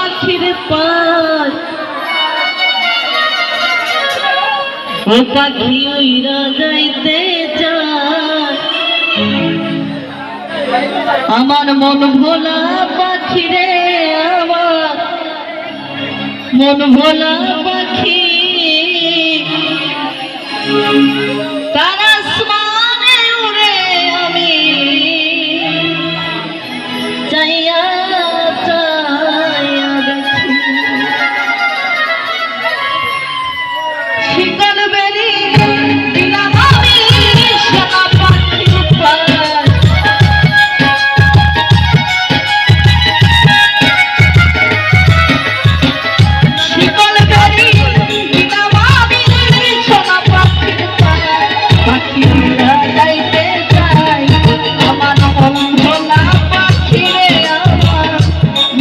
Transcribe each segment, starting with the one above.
পাখির পাশ ও পাখি ওইরা যাইতে আমার মন ভোলা পাখিরে আমার। মন ভোলা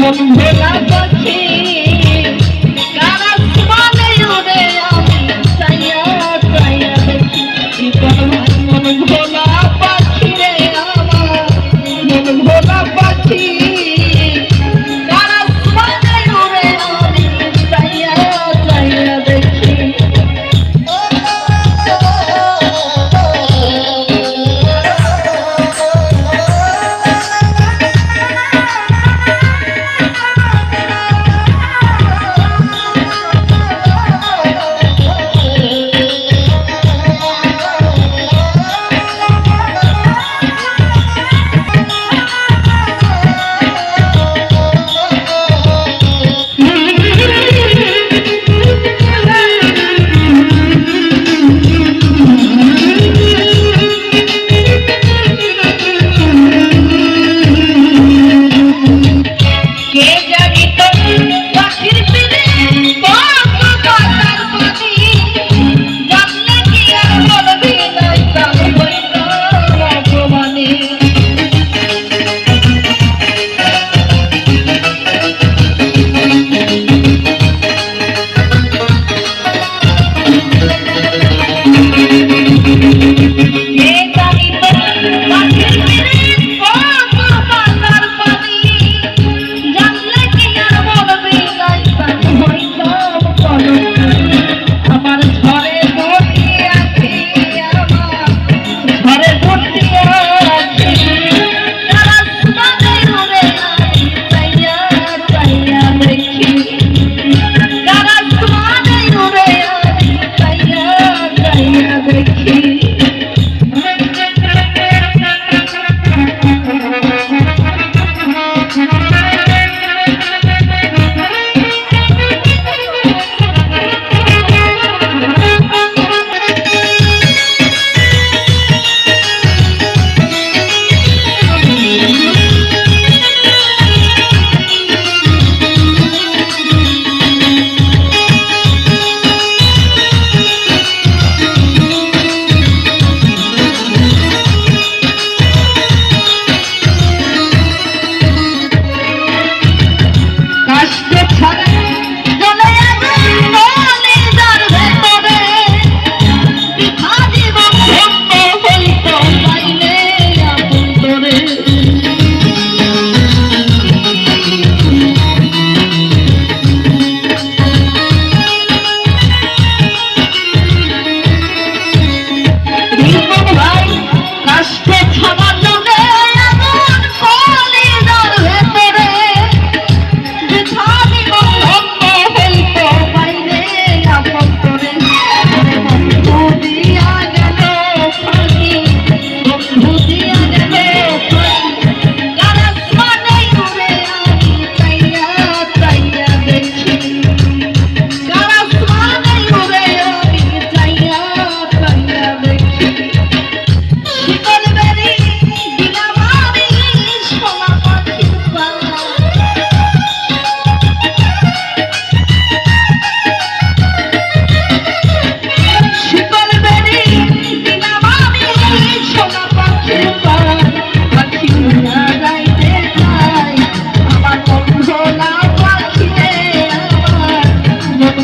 Hallelujah.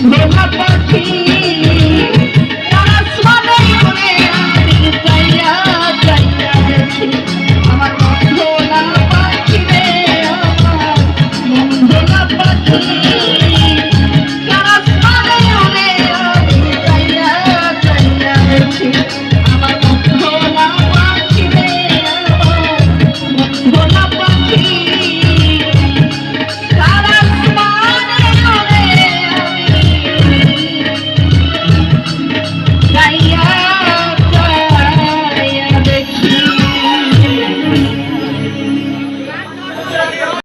No matter